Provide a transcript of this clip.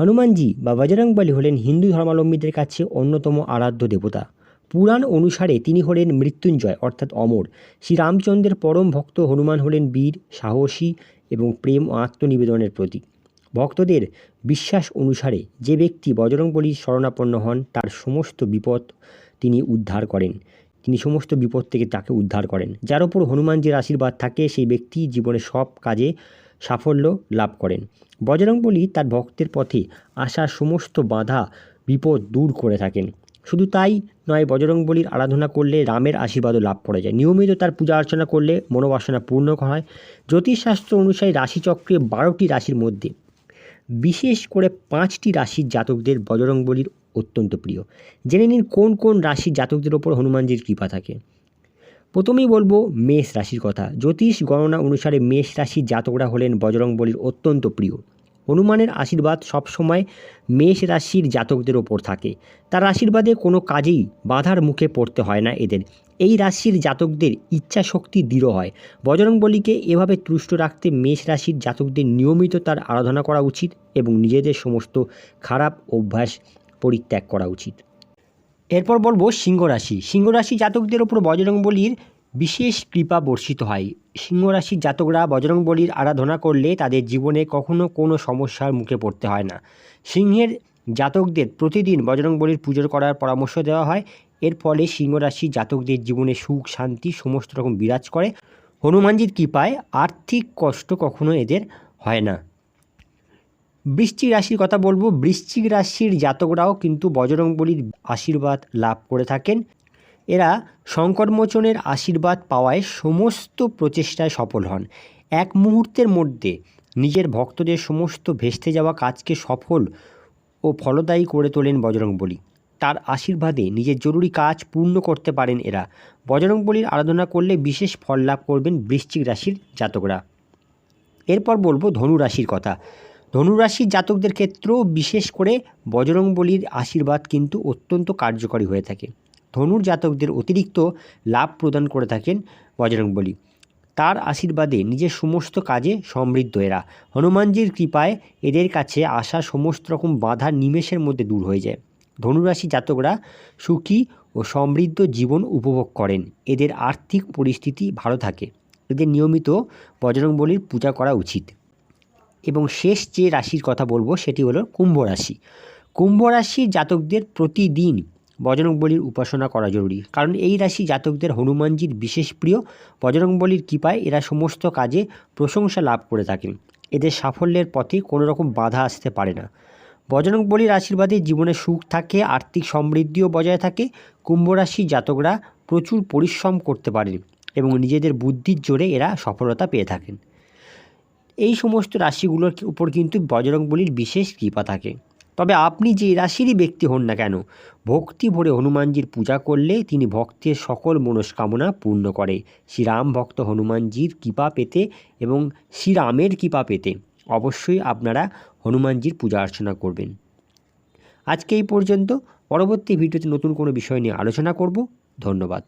হনুমানজি বা বজরংবলী হলেন হিন্দু ধর্মাবলম্বীদের কাছে অন্যতম আরাধ্য দেবতা। পুরাণ অনুসারে তিনি হলেন মৃত্যুঞ্জয়, অর্থাৎ অমর। শ্রীরামচন্দ্রের পরম ভক্ত হনুমান হলেন বীর, সাহসী এবং প্রেম ও আত্মনিবেদনের প্রতীক। ভক্তদের বিশ্বাস অনুসারে যে ব্যক্তি বজরংবলীর শরণাপন্ন হন, তার সমস্ত বিপদ তিনি উদ্ধার করেন। তিনি সমস্ত বিপদ থেকে তাকে উদ্ধার করেন। যার ওপর হনুমানজির আশীর্বাদ থাকে, সেই ব্যক্তি জীবনে সব কাজে সাফল্য লাভ করেন। বজরংবলী তার ভক্তের পথে আসা সমস্ত বাধা, বিপদ দূর করে থাকেন। শুধু তাই নয় বজরংবলীর আরাধনা করলে রামের আশীর্বাদও লাভ করা যায়। নিয়মিত তার পূজা অর্চনা করলে মনোবাসনা পূর্ণ হয়। জ্যোতিষশাস্ত্র অনুসারে রাশিচক্রে বারোটি রাশির মধ্যে বিশেষ করে পাঁচটি রাশির জাতকদের বজরংবলীর অত্যন্ত প্রিয়। জেনে নিন কোন কোন রাশির জাতকদের ওপর হনুমানজির কৃপা থাকে। প্রথমেই বলব মেষ রাশির কথা। জ্যোতিষ গণনা অনুসারে মেষ রাশির জাতকরা হলেন বজরংবলীর অত্যন্ত প্রিয়। হনুমানের আশীর্বাদ সবসময় মেষ রাশির জাতকদের ওপর থাকে। তার আশীর্বাদে কোনো কাজেই বাধার মুখে পড়তে হয় না এদের। এই রাশির জাতকদের ইচ্ছা শক্তি দৃঢ় হয়। বজরংবলীকে এভাবে তুষ্ট রাখতে মেষ রাশির জাতকদের নিয়মিত তার আরাধনা করা উচিত এবং নিজেদের সমস্ত খারাপ অভ্যাস পরিত্যাগ করা উচিত। এরপর বলব সিংহ রাশি। সিংহ রাশি জাতকদের ওপর বজরংবলীর বিশেষ কৃপা বর্ষিত হয়। সিংহ রাশির জাতকরা বজরংবলীর আরাধনা করলে তাদের জীবনে কখনো কোনো সমস্যার মুখে পড়তে হয় না। সিংহের জাতকদের প্রতিদিন বজরংবলীর পুজো করার পরামর্শ দেওয়া হয়। এর ফলে সিংহ রাশির জাতকদের জীবনে সুখ, শান্তি সমস্ত রকম বিরাজ করে। হনুমানজির কৃপায় আর্থিক কষ্ট কখনো এদের হয় না। বৃশ্চিক রাশির কথা বলব। বৃশ্চিক রাশির জাতকরাও কিন্তু বজরংবলীর আশীর্বাদ লাভ করে থাকেন। এরা সংকটমোচনের আশীর্বাদ পাওয়ায় সমস্ত প্রচেষ্টায় সফল হন। এক মুহূর্তের মধ্যে নিজের ভক্তদের সমস্ত ভেস্তে যাওয়া কাজকে সফল ও ফলদায়ী করে তোলেন বজরংবলী। তার আশীর্বাদে নিজের জরুরি কাজ পূর্ণ করতে পারেন এরা। বজরংবলীর আরাধনা করলে বিশেষ ফল লাভ করবেন বৃশ্চিক রাশির জাতকরা। এরপর বলব ধনু রাশির কথা। ধনুরাশির জাতকদের ক্ষেত্রেও বিশেষ করে বজরংবলীর আশীর্বাদ কিন্তু অত্যন্ত কার্যকরী হয়ে থাকে। ধনুর জাতকদের অতিরিক্ত লাভ প্রদান করে থাকেন বজরংবলী। তার আশীর্বাদে নিজের সমস্ত কাজে সমৃদ্ধ এরা। হনুমানজির কৃপায় এদের কাছে আসা সমস্ত রকম বাধা নিমেষের মধ্যে দূর হয়ে যায়। ধনুরাশি জাতকরা সুখী ও সমৃদ্ধ জীবন উপভোগ করেন। এদের আর্থিক পরিস্থিতি ভালো থাকে। এদের নিয়মিত বজরংবলীর পূজা করা উচিত। এবং শেষ যে রাশির কথা বলব সেটি হলো কুম্ভ রাশি। কুম্ভ রাশির জাতকদের প্রতিদিন বজরংবলীর উপাসনা করা জরুরি। কারণ এই রাশি জাতকদের হনুমানজির বিশেষ প্রিয়। বজরংবলীর কৃপায় এরা সমস্ত কাজে প্রশংসা লাভ করে থাকেন। এদের সাফল্যের পথে কোনো রকম বাধা আসতে পারে না। বজরংবলীর আশীর্বাদে জীবনে সুখ থাকে, আর্থিক সমৃদ্ধিও বজায় থাকে। কুম্ভ রাশি জাতকরা প্রচুর পরিশ্রম করতে পারেন এবং নিজেদের বুদ্ধির জোরে এরা সফলতা পেয়ে থাকেন। এই সমস্ত রাশিগুলোর উপর কিন্তু বজরংবলীর বিশেষ কৃপা থাকে। তবে আপনি যে রাশিরই ব্যক্তি হন না কেন, ভক্তি ভরে হনুমানজির পূজা করলে তিনি ভক্তের সকল মনস্কামনা পূর্ণ করে। শ্রীরাম ভক্ত হনুমানজির কৃপা পেতে এবং শ্রীরামের কৃপা পেতে অবশ্যই আপনারা হনুমানজির পূজা অর্চনা করবেন। আজকে এই পর্যন্ত। পরবর্তী ভিডিওতে নতুন কোনো বিষয় নিয়ে আলোচনা করব। ধন্যবাদ।